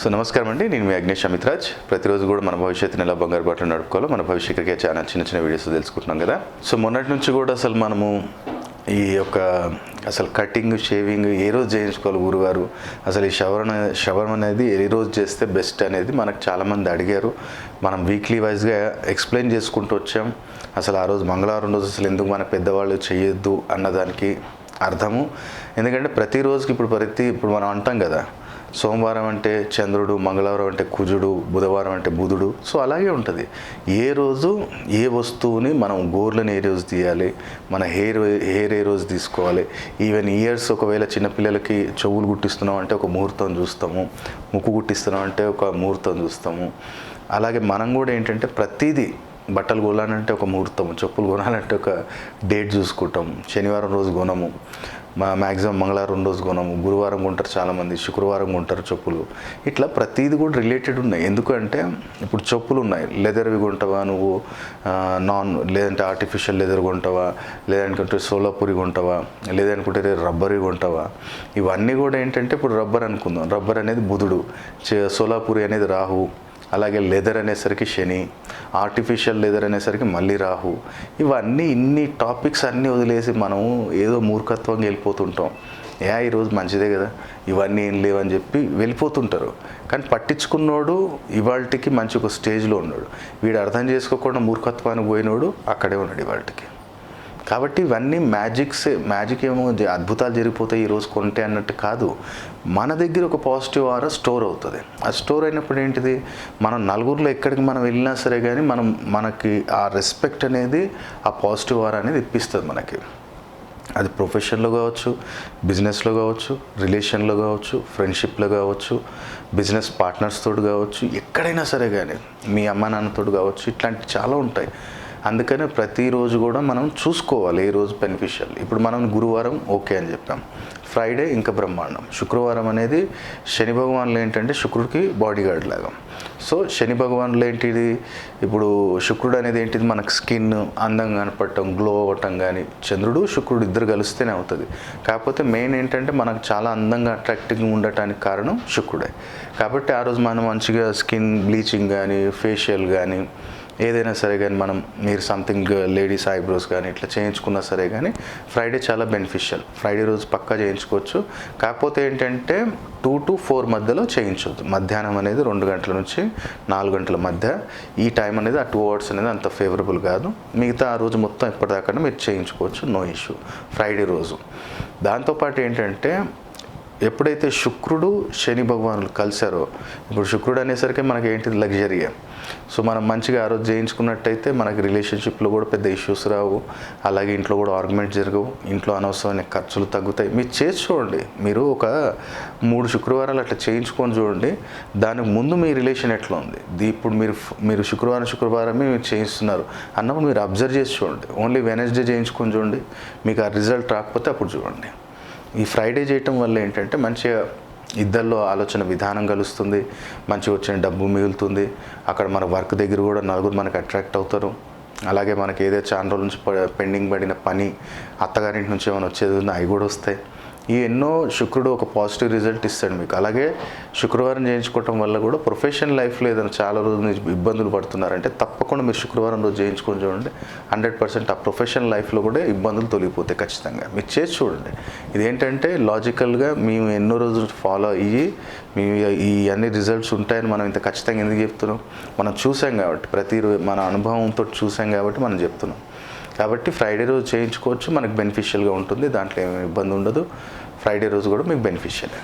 So నమస్కారం అండి. నేను మీ అగ్నేష్ అమిత్రాజ్. ప్రతిరోజు కూడా మన భవిష్యత్తుని ఎలా బంగారు బాటలు నడుపుకోవాలో మన భవిష్యత్తుకే క్రికెట్ చాలా చిన్న చిన్న వీడియోస్ తెలుసుకుంటున్నాం కదా. సో మొన్నటి నుంచి కూడా అసలు మనము ఈ యొక్క అసలు కటింగ్ షేవింగ్ ఏ రోజు చేయించుకోవాలి గురువారు అసలు ఈ షవర్ షవర్ అనేది ఏ రోజు చేస్తే బెస్ట్ అనేది మనకు చాలామంది అడిగారు. మనం వీక్లీ వైజ్గా ఎక్స్ప్లెయిన్ చేసుకుంటూ వచ్చాం. అసలు ఆ రోజు మంగళవారం రోజు అసలు ఎందుకు మన పెద్దవాళ్ళు చేయొద్దు అన్నదానికి అర్థము? ఎందుకంటే ప్రతిరోజుకి ఇప్పుడు ప్రతి ఇప్పుడు మనం అంటాం కదా సోమవారం అంటే చంద్రుడు మంగళవారం అంటే కుజుడు బుధవారం అంటే బుధుడు. సో అలాగే ఉంటుంది. ఏ రోజు ఏ వస్తువుని మనం గోర్లను ఏ రోజు తీయాలి? మన హెయిర్ హెయిర్ ఏ రోజు తీసుకోవాలి? ఈవెన్ ఇయర్స్ ఒకవేళ చిన్నపిల్లలకి చెవులు కుట్టిస్తున్నాం అంటే ఒక ముహూర్తం చూస్తాము. ముక్కు గుట్టిస్తున్నాం అంటే ఒక ముహూర్తం చూస్తాము. అలాగే మనం కూడా ఏంటంటే ప్రతిదీ బట్టలు కొనాలంటే ఒక ముహూర్తం చెప్పులు కొనాలంటే ఒక డేట్ చూసుకుంటాం. శనివారం రోజు కొనము. మా మ్యాక్సిమం మంగళవారం రోజు కొనము గురువారం కొంటారు చాలామంది శుక్రవారం కొంటారు చెప్పులు. ఇట్లా ప్రతిదీ కూడా రిలేటెడ్ ఉన్నాయి. ఎందుకంటే ఇప్పుడు చెప్పులు ఉన్నాయి. లెదర్వి కొంటావా నువ్వు? నాన్ లేదంటే ఆర్టిఫిషియల్ లెదర్ కొంటావా? లేదనుకుంటే సోలాపూరి కొంటావా? లేదనుకుంటే రబ్బరీ కొంటావా? ఇవన్నీ కూడా ఏంటంటే ఇప్పుడు రబ్బర్ అనుకుందాం. రబ్బర్ అనేది బుధుడు. చే- సోలాపూరి అనేది రాహు అలాగే లెదర్ అనేసరికి శని ఆర్టిఫిషియల్ లెదర్ అనేసరికి మళ్ళీ రాహు. ఇవన్నీ ఇన్ని టాపిక్స్ అన్నీ వదిలేసి మనము ఏదో మూర్ఖత్వంగా వెళ్ళిపోతుంటాం. ఏ ఈరోజు మంచిదే కదా. ఇవన్నీ ఏం లేవని చెప్పి వెళ్ళిపోతుంటారు. కానీ పట్టించుకున్నోడు ఇవాళకి మంచి ఒక స్టేజ్లో ఉన్నాడు. వీడు అర్థం చేసుకోకుండా మూర్ఖత్వానికి పోయినోడు అక్కడే ఉన్నాడు ఇవాళకి కాబట్టి ఇవన్నీ మ్యాజిక్స్ మ్యాజిక్ ఏమో అద్భుతాలు జరిగిపోతాయి ఈరోజు కొంటే అన్నట్టు కాదు. మన దగ్గర ఒక పాజిటివ్ ఆర స్టోర్ అవుతుంది. ఆ స్టోర్ అయినప్పుడు ఏంటిది? మనం నలుగురిలో ఎక్కడికి మనం వెళ్ళినా సరే కానీ మనం మనకి ఆ రెస్పెక్ట్ అనేది ఆ పాజిటివ్ ఆరా అనేది ఇప్పిస్తుంది మనకి. అది ప్రొఫెషన్లో కావచ్చు బిజినెస్లో కావచ్చు రిలేషన్లో కావచ్చు ఫ్రెండ్షిప్లో కావచ్చు బిజినెస్ పార్ట్నర్స్ కావచ్చు ఎక్కడైనా సరే కానీ మీ అమ్మ నాన్నతోటి కావచ్చు ఇట్లాంటివి చాలా ఉంటాయి. అందుకనే ప్రతిరోజు కూడా మనం చూసుకోవాలి ఏ రోజు బెనిఫిషియల్ ఇప్పుడు మనం గురువారం ఓకే అని చెప్పాం. ఫ్రైడే ఇంకా బ్రహ్మాండం. శుక్రవారం అనేది శని భగవాన్లు ఏంటంటే శుక్రుడికి బాడీ గార్డ్ లాగా. సో శని భగవాన్లు ఏంటిది? ఇప్పుడు శుక్రుడు అనేది ఏంటిది? మనకు స్కిన్ అందంగా కనపడటం గ్లో అవ్వటం కానీ చంద్రుడు శుక్రుడు ఇద్దరు కలిస్తేనే అవుతుంది. కాకపోతే మెయిన్ ఏంటంటే మనకు చాలా అందంగా అట్రాక్టివ్గా ఉండటానికి కారణం శుక్రుడే. కాబట్టి ఆ రోజు మనం మంచిగా స్కిన్ బ్లీచింగ్ కానీ ఫేషియల్ కానీ ఏదైనా సరే కానీ మనం మీరు సంథింగ్ లేడీస్ ఐబ్రోస్ కానీ ఇట్లా చేయించుకున్నా సరే కానీ ఫ్రైడే చాలా బెనిఫిషియల్ ఫ్రైడే రోజు పక్కా చేయించుకోవచ్చు. కాకపోతే ఏంటంటే టూ టు ఫోర్ మధ్యలో చేయించవద్దు మధ్యాహ్నం అనేది రెండు గంటల నుంచి నాలుగు గంటల మధ్య. ఈ టైం అనేది ఆ టూ అవర్స్ అనేది అంత ఫేవరబుల్ కాదు. మిగతా ఆ రోజు మొత్తం ఎప్పటిదాకా మీరు చేయించుకోవచ్చు. నో ఇష్యూ ఫ్రైడే రోజు. దాంతోపాటు ఏంటంటే ఎప్పుడైతే శుక్రుడు శని భగవానులు కలిశారో ఇప్పుడు శుక్రుడు అనేసరికి మనకి ఏంటిది? లగ్జరీ సో మనం మంచిగా ఆ రోజు చేయించుకున్నట్టయితే మనకి రిలేషన్షిప్లో కూడా పెద్ద ఇష్యూస్ రావు. అలాగే ఇంట్లో కూడా ఆర్గ్యుమెంట్ జరగవు. ఇంట్లో అనవసరమైన ఖర్చులు తగ్గుతాయి. మీరు చేసి చూడండి. మీరు ఒక మూడు శుక్రవారాలు అట్లా చేయించుకొని చూడండి. దానికి ముందు మీ రిలేషన్ ఎట్లా ఉంది? ఇప్పుడు మీరు మీరు శుక్రవారం శుక్రవారమే మీరు చేయిస్తున్నారు అన్నప్పుడు మీరు అబ్జర్వ్ చేసి చూడండి. ఓన్లీ వెనస్డే చేయించుకొని చూడండి. మీకు ఆ రిజల్ట్ రాకపోతే అప్పుడు చూడండి. ఈ ఫ్రైడే చేయటం వల్ల ఏంటంటే మంచిగా ఇద్దరిలో ఆలోచన విధానం కలుస్తుంది మంచిగా వచ్చిన డబ్బు మిగులుతుంది అక్కడ మన వర్క్ దగ్గర కూడా నలుగురు మనకు అట్రాక్ట్ అవుతారు. అలాగే మనకి ఏదైతే చాలా రోజుల నుంచి పెండింగ్ పడిన పని అత్తగారింటి నుంచి ఏమైనా వచ్చేది అవి కూడా వస్తాయి. ఈ ఎన్నో శుక్రుడు ఒక పాజిటివ్ రిజల్ట్ ఇస్తాడు మీకు. అలాగే శుక్రవారం చేయించుకోవటం వల్ల కూడా ప్రొఫెషనల్ లైఫ్లో ఏదైనా చాలా రోజుల నుంచి ఇబ్బందులు పడుతున్నారంటే తప్పకుండా మీరు శుక్రవారం రోజు చేయించుకొని చూడండి. హండ్రెడ్ పర్సెంట్ ఆ ప్రొఫెషనల్ లైఫ్లో కూడా ఇబ్బందులు తొలగిపోతాయి ఖచ్చితంగా. మీరు చేసి చూడండి. ఇదేంటంటే లాజికల్గా మేము ఎన్నో రోజులు ఫాలో అయ్యి మేము ఈ అన్ని రిజల్ట్స్ ఉంటాయని మనం ఇంత ఖచ్చితంగా ఎందుకు చెప్తున్నాం? మనం చూసాం కాబట్టి ప్రతి మన అనుభవంతో చూసాం కాబట్టి మనం చెప్తున్నాం. కాబట్టి ఫ్రైడే రోజు చేయించుకోవచ్చు మనకు బెనిఫిషియల్గా ఉంటుంది దాంట్లో ఏమి ఇబ్బంది ఉండదు. ఫ్రైడే రోజు కూడా మీకు బెనిఫిషియల్